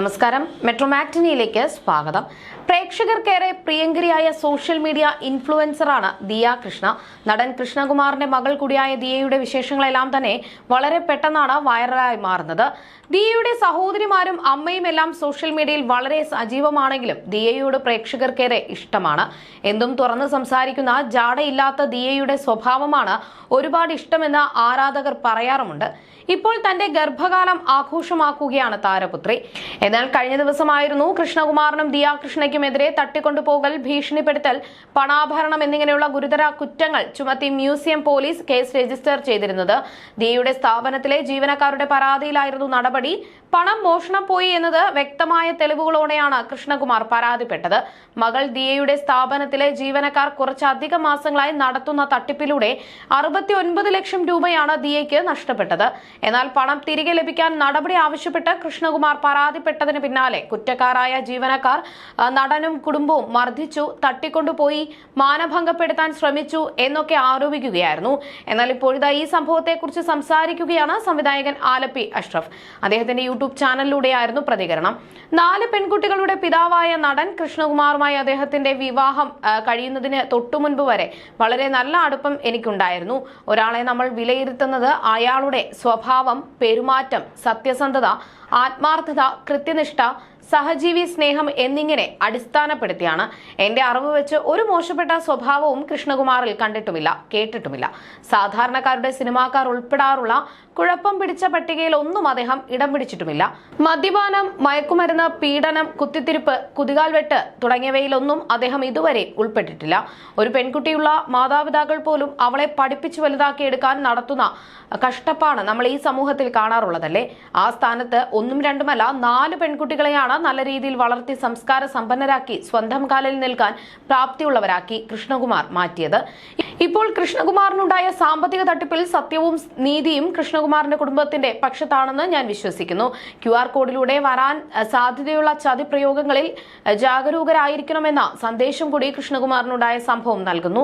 നമസ്കാരം. മെട്രോ മെട്രോമാക്ടിനിയിലേക്ക് സ്വാഗതം. പ്രേക്ഷകർക്കേറെ പ്രിയങ്കരിയായ സോഷ്യൽ മീഡിയ ഇൻഫ്ലുവൻസറാണ് ദിയ കൃഷ്ണ. നടൻ കൃഷ്ണകുമാറിന്റെ മകൾ കൂടിയായ ദിയയുടെ വിശേഷങ്ങളെല്ലാം തന്നെ വളരെ പെട്ടെന്നാണ് വൈറലായി മാറുന്നത്. ദിയയുടെ സഹോദരിമാരും അമ്മയും എല്ലാം സോഷ്യൽ മീഡിയയിൽ വളരെ സജീവമാണെങ്കിലും ദിയയോട് പ്രേക്ഷകർക്കേറെ ഇഷ്ടമാണ്. എന്തും തുറന്ന് സംസാരിക്കുന്ന ജാടയില്ലാത്ത ദിയയുടെ സ്വഭാവമാണ് ഒരുപാട് ഇഷ്ടമെന്ന് ആരാധകർ പറയാറുമുണ്ട്. ഇപ്പോൾ തന്റെ ഗർഭകാലം ആഘോഷമാക്കുകയാണ് താരപുത്രി. എന്നാൽ കഴിഞ്ഞ ദിവസമായിരുന്നു കൃഷ്ണകുമാറിനും ദിയ കൃഷ്ണയ്ക്കുമെതിരെ തട്ടിക്കൊണ്ടുപോകൽ ഭീഷണിപ്പെടുത്തൽ പണാഭരണം എന്നിങ്ങനെയുള്ള ഗുരുതര കുറ്റങ്ങൾ ചുമത്തി മ്യൂസിയം പോലീസ് കേസ് രജിസ്റ്റർ ചെയ്തിരുന്നത്. ദിയയുടെ സ്ഥാപനത്തിലെ ജീവനക്കാരുടെ പരാതിയിലായിരുന്നു നടപടി. പണം മോഷണം പോയി എന്നത് വ്യക്തമായ തെളിവുകളോടെയാണ് കൃഷ്ണകുമാർ പരാതിപ്പെട്ടത്. മകൾ ദിയയുടെ സ്ഥാപനത്തിലെ ജീവനക്കാർ കുറച്ചധികം മാസങ്ങളായി നടത്തുന്ന തട്ടിപ്പിലൂടെ അറുപത്തി ഒൻപത് ലക്ഷം രൂപയാണ് ദിയയ്ക്ക് നഷ്ടപ്പെട്ടത്. എന്നാൽ പണം തിരികെ ലഭിക്കാൻ നടപടി ആവശ്യപ്പെട്ട് കൃഷ്ണകുമാർ പരാതിപ്പെട്ടതിന് പിന്നാലെ കുറ്റക്കാരായ ജീവനക്കാർ നടനും കുടുംബവും മർദ്ദിച്ചു തട്ടിക്കൊണ്ടുപോയി മാനഭംഗപ്പെടുത്താൻ ശ്രമിച്ചു എന്നൊക്കെ ആരോപിക്കുകയായിരുന്നു. എന്നാൽ ഇപ്പോഴിതാ ഈ സംഭവത്തെക്കുറിച്ച് സംസാരിക്കുകയാണ് സംവിധായകൻ ആലപ്പി അഷ്റഫ്. അദ്ദേഹത്തിന്റെ യൂട്യൂബ് ചാനലിലൂടെയായിരുന്നു പ്രതികരണം. നാല് പെൺകുട്ടികളുടെ പിതാവായ നടൻ കൃഷ്ണകുമാറുമായി അദ്ദേഹത്തിന്റെ വിവാഹം കഴിയുന്നതിന് തൊട്ടുമുൻപ് വരെ വളരെ നല്ല അടുപ്പം എനിക്കുണ്ടായിരുന്നു. ഒരാളെ നമ്മൾ വിലയിരുത്തുന്നത് അയാളുടെ സ്വഭാവം പെരുമാറ്റം സത്യസന്ധത ആത്മാർത്ഥത കൃത്യനിഷ്ഠ സഹജീവി സ്നേഹം എന്നിങ്ങനെ അടിസ്ഥാനപ്പെടുത്തിയാണ് എന്റെ അറിവ് വെച്ച് ഒരു മോശപ്പെട്ട സ്വഭാവവും കൃഷ്ണകുമാറിൽ കണ്ടിട്ടുമില്ല കേട്ടിട്ടുമില്ല. സാധാരണക്കാരുടെ സിനിമാക്കാർ ഉൾപ്പെടാറുള്ള കുഴപ്പം പിടിച്ച പട്ടികയിൽ ഒന്നും അദ്ദേഹം ഇടം പിടിച്ചിട്ടുമില്ല. മദ്യപാനം മയക്കുമരുന്ന് പീഡനം കുത്തിത്തിരിപ്പ് കുതികാൽ വെട്ട് തുടങ്ങിയവയിലൊന്നും അദ്ദേഹം ഇതുവരെ ഉൾപ്പെട്ടിട്ടില്ല. ഒരു പെൺകുട്ടിയുള്ള മാതാപിതാക്കൾ പോലും അവളെ പഠിപ്പിച്ചു വലുതാക്കിയെടുക്കാൻ നടത്തുന്ന കഷ്ടപ്പാണ് നമ്മൾ ഈ സമൂഹത്തിൽ കാണാറുള്ളതല്ലേ? ആ സ്ഥാനത്ത് ഒന്നും രണ്ടുമല്ല നാല് പെൺകുട്ടികളെയാണ് നല്ല രീതിയിൽ വളർത്തി സംസ്കാര സമ്പന്നരാക്കി സ്വന്തം കാലിൽ നിൽക്കാൻ പ്രാപ്തിയുള്ളവരാക്കി കൃഷ്ണകുമാർ മാറ്റിയത്. ഇപ്പോൾ കൃഷ്ണകുമാറിനുണ്ടായ സാമ്പത്തിക തട്ടിപ്പിൽ സത്യവും നീതിയും കൃഷ്ണകുമാറിന്റെ കുടുംബത്തിന്റെ പക്ഷത്താണെന്ന് ഞാൻ വിശ്വസിക്കുന്നു. ക്യു ആർ കോഡിലൂടെ വരാൻ സാധ്യതയുള്ള ചതിപ്രയോഗങ്ങളിൽ പ്രയോഗങ്ങളിൽ ജാഗരൂകരായിരിക്കണമെന്ന സന്ദേശം കൂടി കൃഷ്ണകുമാറിനുണ്ടായ സംഭവം നൽകുന്നു.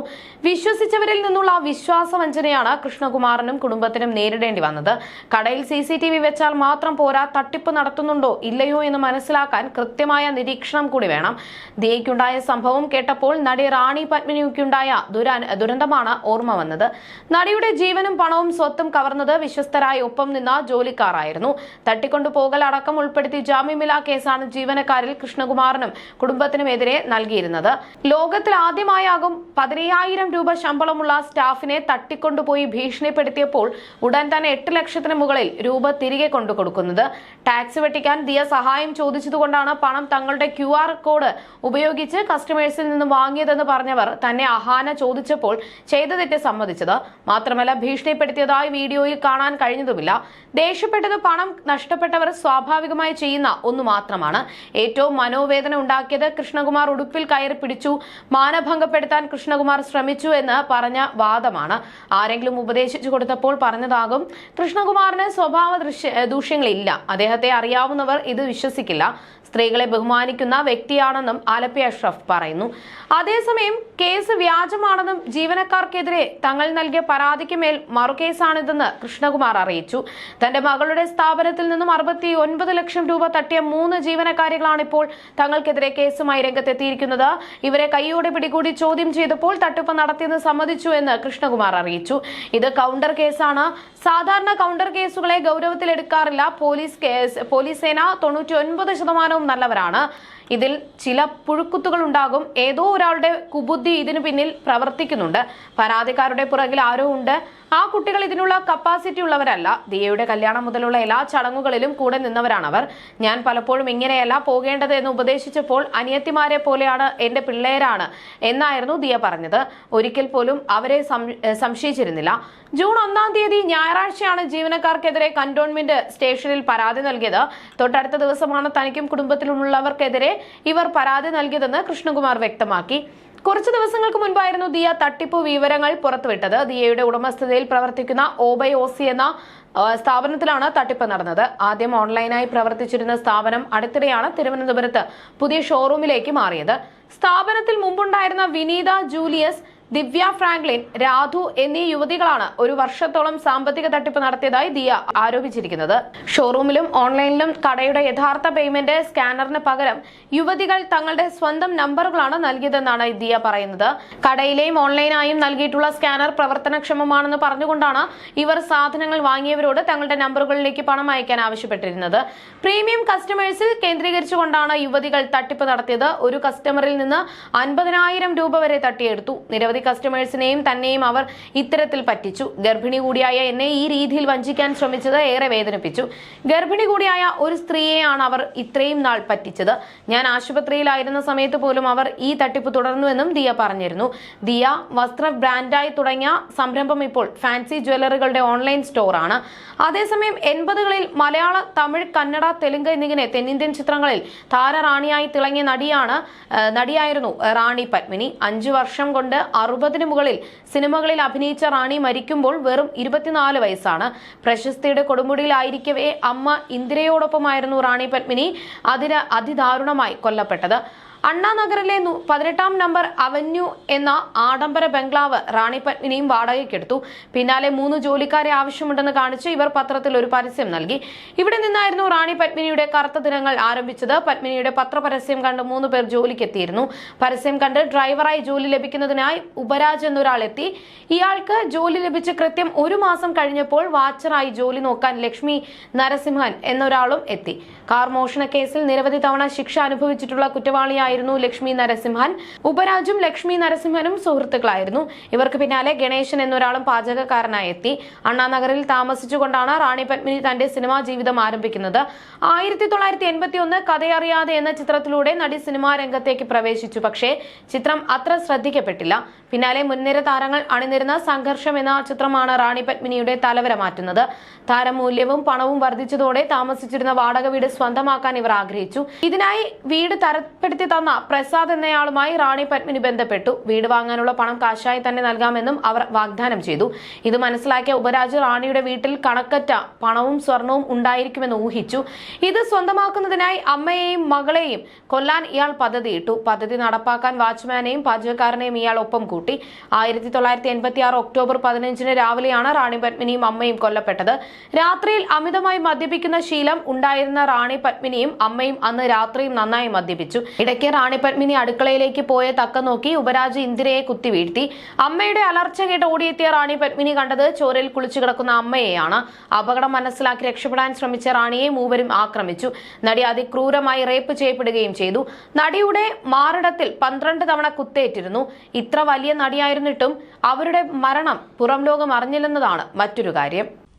വിശ്വസിച്ചവരിൽ നിന്നുള്ള വിശ്വാസവഞ്ചനയാണ് കൃഷ്ണകുമാറിനും കുടുംബത്തിനും നേരിടേണ്ടി വന്നത്. കടയിൽ സി വെച്ചാൽ മാത്രം പോരാ തട്ടിപ്പ് നടത്തുന്നുണ്ടോ ഇല്ലയോ എന്ന് മനസ്സിലാക്കാൻ കൃത്യമായ നിരീക്ഷണം കൂടി വേണം. ദിയയ്ക്കുണ്ടായ സംഭവം കേട്ടപ്പോൾ നടി റാണി പത്മിനിക്കുണ്ടായ ദുരാ ദുരന്തമാണ് ഓർമ്മ വന്നത്. നടിയുടെ ജീവനും പണവും സ്വത്തും കവർന്നത് വിശ്വസ്തരായി ഒപ്പം നിന്ന ജോലിക്കാരായിരുന്നു. തട്ടിക്കൊണ്ടുപോകൽ അടക്കം ഉൾപ്പെടുത്തി ജാമ്യമില്ലാ കേസാണ് ജീവനക്കാരിൽ കൃഷ്ണകുമാറിനും കുടുംബത്തിനുമെതിരെ നൽകിയിരുന്നത്. ലോകത്തിൽ ആദ്യമായാകും പതിനയ്യായിരം രൂപ ശമ്പളമുള്ള സ്റ്റാഫിനെ തട്ടിക്കൊണ്ടുപോയി ഭീഷണിപ്പെടുത്തിയപ്പോൾ ഉടൻ തന്നെ എട്ട് ലക്ഷത്തിന് മുകളിൽ രൂപ തിരികെ കൊണ്ടു കൊടുക്കുന്നത്. ടാക്സ് വെട്ടിക്കാൻ ദിയ സഹായം ചോദിച്ചതുകൊണ്ടാണ് പണം തങ്ങളുടെ ക്യു ആർ കോഡ് ഉപയോഗിച്ച് കസ്റ്റമേഴ്സിൽ നിന്ന് വാങ്ങിയതെന്ന് പറഞ്ഞവർ തന്നെ അഹാന ചോദിച്ചപ്പോൾ ചെയ്ത തെറ്റ് സമ്മതിച്ചത്. മാത്രമല്ല ഭീഷണിപ്പെടുത്തിയതായി വീഡിയോയിൽ കാണാൻ കഴിഞ്ഞതുമില്ല. ദേഷ്യപ്പെട്ടത് പണം നഷ്ടപ്പെട്ടവർ സ്വാഭാവികമായി ചെയ്യുന്ന ഒന്നു മാത്രമാണ്. ഏറ്റവും മനോവേദന ഉണ്ടാക്കിയത് കൃഷ്ണകുമാർ ഉടുപ്പിൽ കയറി പിടിച്ചു. മാനഭംഗപ്പെടുത്താൻ കൃഷ്ണകുമാർ ശ്രമിച്ചു എന്ന് പറഞ്ഞ വാദമാണ്. ആരെങ്കിലും ഉപദേശിച്ചു കൊടുത്തപ്പോൾ പറഞ്ഞതാകും. കൃഷ്ണകുമാറിന് സ്വഭാവ ദൃശ്യ ദൂഷ്യങ്ങളില്ല. അദ്ദേഹത്തെ അറിയാവുന്നവർ ഇത് വിശ്വസിക്കില്ല. സ്ത്രീകളെ ബഹുമാനിക്കുന്ന വ്യക്തിയാണെന്നും ആലപ്പി അഷ്റഫ് പറയുന്നു. അതേസമയം കേസ് വ്യാജമാണെന്നും ജീവനക്കാർക്കെതിരെ തങ്ങൾ നൽകിയ പരാതിക്ക് മേൽ മറുകേസാണിതെന്ന് കൃഷ്ണകുമാർ അറിയിച്ചു. തന്റെ മകളുടെ സ്ഥാപനത്തിൽ നിന്നും അറുപത്തി ഒൻപത് ലക്ഷം രൂപ തട്ടിയ മൂന്ന് ജീവനക്കാരികളാണ് ഇപ്പോൾ തങ്ങൾക്കെതിരെ കേസുമായി രംഗത്തെത്തിയിരിക്കുന്നത്. ഇവരെ കൈയോടെ പിടികൂടി ചോദ്യം ചെയ്തപ്പോൾ തട്ടിപ്പ് നടത്തിയെന്ന് സമ്മതിച്ചു എന്ന് കൃഷ്ണകുമാർ അറിയിച്ചു. ഇത് കൗണ്ടർ കേസാണ്. സാധാരണ കൗണ്ടർ കേസുകളെ ഗൗരവത്തിലെടുക്കാറില്ല. പോലീസ് കേസ് പോലീസ് സേന തൊണ്ണൂറ്റി ശതമാനവും നല്ലവരാണ്. ഇതിൽ ചില പുഴുക്കുത്തുകൾ ഉണ്ടാകും. ഏതോ ഒരാളുടെ കുബുദ്ധി ഇതിനു പിന്നിൽ പ്രവർത്തിക്കുന്നുണ്ട്. പരാതിക്കാരുടെ പുറകിൽ ആരോ ഉണ്ട്. ആ കുട്ടികൾ ഇതിനുള്ള കപ്പാസിറ്റി ഉള്ളവരല്ല. ദിയയുടെ കല്യാണം മുതലുള്ള എല്ലാ ചടങ്ങുകളിലും കൂടെ നിന്നവരാണവർ. ഞാൻ പലപ്പോഴും ഇങ്ങനെയല്ല പോകേണ്ടത് എന്ന് ഉപദേശിച്ചപ്പോൾ അനിയത്തിമാരെ പോലെയാണ് എന്റെ പിള്ളേരാണ് എന്നായിരുന്നു ദിയ പറഞ്ഞത്. ഒരിക്കൽ പോലും അവരെ സംശയിച്ചിരുന്നില്ല. ജൂൺ ഒന്നാം തീയതി ഞായറാഴ്ചയാണ് ജീവനക്കാർക്കെതിരെ കന്റോൺമെന്റ് സ്റ്റേഷനിൽ പരാതി നൽകിയത്. തൊട്ടടുത്ത ദിവസമാണ് തനിക്കും കുടുംബത്തിലുള്ളവർക്കെതിരെ ഇവർ പരാതി നൽകിയതെന്ന് കൃഷ്ണകുമാർ വ്യക്തമാക്കി. കുറച്ച് ദിവസങ്ങൾക്ക് മുൻപായിരുന്നു ദിയ തട്ടിപ്പ് വിവരങ്ങൾ പുറത്തുവിട്ടത്. ദിയയുടെ ഉടമസ്ഥതയിൽ പ്രവർത്തിക്കുന്ന ഓബൈ ഓസി എന്ന സ്ഥാപനത്തിലാണ് തട്ടിപ്പ് നടന്നത്. ആദ്യം ഓൺലൈനായി പ്രവർത്തിച്ചിരുന്ന സ്ഥാപനം അടുത്തിടെയാണ് തിരുവനന്തപുരത്ത് പുതിയ ഷോറൂമിലേക്ക് മാറിയത്. സ്ഥാപനത്തിൽ മുമ്പുണ്ടായിരുന്ന വിനീത ജൂലിയസ് ദിവ്യ ഫ്രാങ്ക്ലിൻ രാധു എന്നീ യുവതികളാണ് ഒരു വർഷത്തോളം സാമ്പത്തിക തട്ടിപ്പ് നടത്തിയതായി ദിയ ആരോപിച്ചിരിക്കുന്നത്. ഷോറൂമിലും ഓൺലൈനിലും കടയുടെ യഥാർത്ഥ പേയ്മെന്റ് സ്കാനറിന് പകരം യുവതികൾ തങ്ങളുടെ സ്വന്തം നമ്പറുകളാണ് നൽകിയതെന്നാണ് ദിയ പറയുന്നത്. കടയിലെയും ഓൺലൈനായും നൽകിയിട്ടുള്ള സ്കാനർ പ്രവർത്തനക്ഷമമാണെന്ന് പറഞ്ഞുകൊണ്ടാണ് ഇവർ സാധനങ്ങൾ വാങ്ങിയവരോട് തങ്ങളുടെ നമ്പറുകളിലേക്ക് പണം അയക്കാൻ ആവശ്യപ്പെട്ടിരുന്നത്. പ്രീമിയം കസ്റ്റമേഴ്സിൽ കേന്ദ്രീകരിച്ചുകൊണ്ടാണ് യുവതികൾ തട്ടിപ്പ് നടത്തിയത്. ഒരു കസ്റ്റമറിൽ നിന്ന് അൻപതിനായിരം രൂപ വരെ തട്ടിയെടുത്തു. നിരവധി കസ്റ്റമേഴ്സിനെയും തന്നെയും അവർ ഇത്തരത്തിൽ പറ്റിച്ചു. ഗർഭിണി കൂടിയായ എന്നെ ഈ രീതിയിൽ വഞ്ചിക്കാൻ ശ്രമിച്ചത് ഏറെ വേദനിപ്പിച്ചു. ഗർഭിണി കൂടിയായ ഒരു സ്ത്രീയെയാണ് അവർ ഇത്രയും നാൾ പറ്റിച്ചത്. ഞാൻ ആശുപത്രിയിലായിരുന്ന സമയത്ത് പോലും അവർ ഈ തട്ടിപ്പ് തുടർന്നുവെന്നും ദിയ പറഞ്ഞിരുന്നു. ദിയ വസ്ത്ര ബ്രാൻഡായി തുടങ്ങിയ സംരംഭം ഇപ്പോൾ ഫാൻസി ജ്വല്ലറികളുടെ ഓൺലൈൻ സ്റ്റോറാണ്. അതേസമയം എൺപതുകളിൽ മലയാള തമിഴ് കന്നഡ തെലുങ്ക് എന്നിങ്ങനെ തെന്നിന്ത്യൻ ചിത്രങ്ങളിൽ താരറാണിയായി തിളങ്ങിയ നടിയാണ് നടിയായിരുന്നു റാണി പത്മിനി. അഞ്ചു വർഷം കൊണ്ട് അറുപതിന് മുകളിൽ സിനിമകളിൽ അഭിനയിച്ച റാണി മരിക്കുമ്പോൾ വെറും ഇരുപത്തിനാല് വയസ്സാണ്. പ്രശസ്തിയുടെ കൊടുമുടിയിലായിരിക്കവേ അമ്മ ഇന്ദിരയോടൊപ്പമായിരുന്നു റാണി പത്മിനി. അതിന് അതിദാരുണമായി കൊല്ലപ്പെട്ടത്. അണ്ണാനഗറിലെ പതിനെട്ടാം നമ്പർ അവന്യൂ എന്ന ആഡംബര ബംഗ്ലാവ് റാണി പത്മിനിയും വാടകയ്ക്കെടുത്തു പിന്നാലെ മൂന്ന് ജോലിക്കാരെ ആവശ്യമുണ്ടെന്ന് കാണിച്ച് ഇവർ പത്രത്തിൽ ഒരു പരസ്യം നൽകി. ഇവിടെ നിന്നായിരുന്നു റാണി പത്മിനിയുടെ കറുത്ത ദിനങ്ങൾ ആരംഭിച്ചത്. പത്മിനിയുടെ പത്രപരസ്യം കണ്ട് മൂന്ന് പേർ ജോലിക്കെത്തിയിരുന്നു. പരസ്യം കണ്ട് ഡ്രൈവറായി ജോലി ലഭിക്കുന്നതിനായി ഉപരാജ് എന്നൊരാൾ എത്തി ഇയാൾക്ക് ജോലി ലഭിച്ച് കൃത്യം ഒരു മാസം കഴിഞ്ഞപ്പോൾ വാച്ചറായി ജോലി നോക്കാൻ ലക്ഷ്മി നരസിംഹൻ എന്നൊരാളും എത്തി. കാർ മോഷണ കേസിൽ നിരവധി തവണ ശിക്ഷ അനുഭവിച്ചിട്ടുള്ള കുറ്റവാളിയായിരുന്നു ലക്ഷ്മി നരസിംഹൻ. ഉപരാജും ലക്ഷ്മി നരസിംഹനും സുഹൃത്തുക്കളായിരുന്നു. ഇവർക്ക് പിന്നാലെ ഗണേശൻ എന്നൊരാളും പാചകക്കാരനായി എത്തി. അണ്ണാനഗറിൽ താമസിച്ചുകൊണ്ടാണ് റാണി പത്മിനി തന്റെ സിനിമാ ജീവിതം ആരംഭിക്കുന്നത്. ആയിരത്തി തൊള്ളായിരത്തി എൺപത്തി ഒന്ന് കഥയറിയാതെ എന്ന ചിത്രത്തിലൂടെ നടി സിനിമാ രംഗത്തേക്ക് പ്രവേശിച്ചു. പക്ഷേ ചിത്രം അത്ര ശ്രദ്ധിക്കപ്പെട്ടില്ല. പിന്നാലെ മുൻനിര താരങ്ങൾ അണിനിരുന്ന സംഘർഷം എന്ന ചിത്രമാണ് റാണി പത്മിനിയുടെ തലവര മാറ്റുന്നത്. താരമൂല്യവും പണവും വർദ്ധിച്ചതോടെ താമസിച്ചിരുന്ന വാടക വീട് സ്വന്തമാക്കാൻ ഇവർ ആഗ്രഹിച്ചു. ഇതിനായി വീട് തരപ്പെടുത്തി തന്ന പ്രസാദ് എന്നയാളുമായി റാണി പത്മിനി ബന്ധപ്പെട്ടു. വീട് വാങ്ങാനുള്ള പണം കാശായി തന്നെ നൽകാമെന്നും അവർ വാഗ്ദാനം ചെയ്തു. ഇത് മനസ്സിലാക്കിയ ഉപരാജ് റാണിയുടെ വീട്ടിൽ കണക്കറ്റ പണവും സ്വർണവും ഉണ്ടായിരിക്കുമെന്ന് ഊഹിച്ചു. ഇത് സ്വന്തമാക്കുന്നതിനായി അമ്മയെയും മകളെയും കൊല്ലാൻ ഇയാൾ പദ്ധതിയിട്ടു. പദ്ധതി നടപ്പാക്കാൻ വാച്ച്മാനെയും പാചകക്കാരനെയും ഇയാൾ ഒപ്പം കൂട്ടി. ആയിരത്തി തൊള്ളായിരത്തി എൺപത്തി ആറ് ഒക്ടോബർ പതിനഞ്ചിന് രാവിലെയാണ് റാണി പത്മിനിയും അമ്മയും കൊല്ലപ്പെട്ടത്. രാത്രിയിൽ അമിതമായി മദ്യപിക്കുന്ന ശീലം ഉണ്ടായിരുന്ന റാണി പത്മിനിയും അമ്മയും അന്ന് രാത്രിയും നന്നായി മദ്യപിച്ചു. ഇടയ്ക്ക് റാണി പത്മിനി അടുക്കളയിലേക്ക് പോയ തക്ക നോക്കി ഉപരാജ് ഇന്ദിരയെ കുത്തിവീഴ്ത്തി. അമ്മയുടെ അലർച്ച കേട്ട് ഓടിയെത്തിയ റാണി പത്മിനി കണ്ടത് ചോരയിൽ കുളിച്ചു കിടക്കുന്ന അമ്മയെയാണ്. അപകടം മനസ്സിലാക്കി രക്ഷപ്പെടാൻ ശ്രമിച്ച റാണിയെ മൂവരും ആക്രമിച്ചു. നടി അതിക്രൂരമായി റേപ്പ് ചെയ്യപ്പെടുകയും ചെയ്തു. നടിയുടെ മാറിടത്തിൽ പന്ത്രണ്ട് തവണ കുത്തേറ്റിരുന്നു. ഇത്ര വലിയ നടിയായിരുന്നിട്ടും അവരുടെ മരണം പുറം ലോകം അറിഞ്ഞില്ലെന്നതാണ് മറ്റൊരു കാര്യം.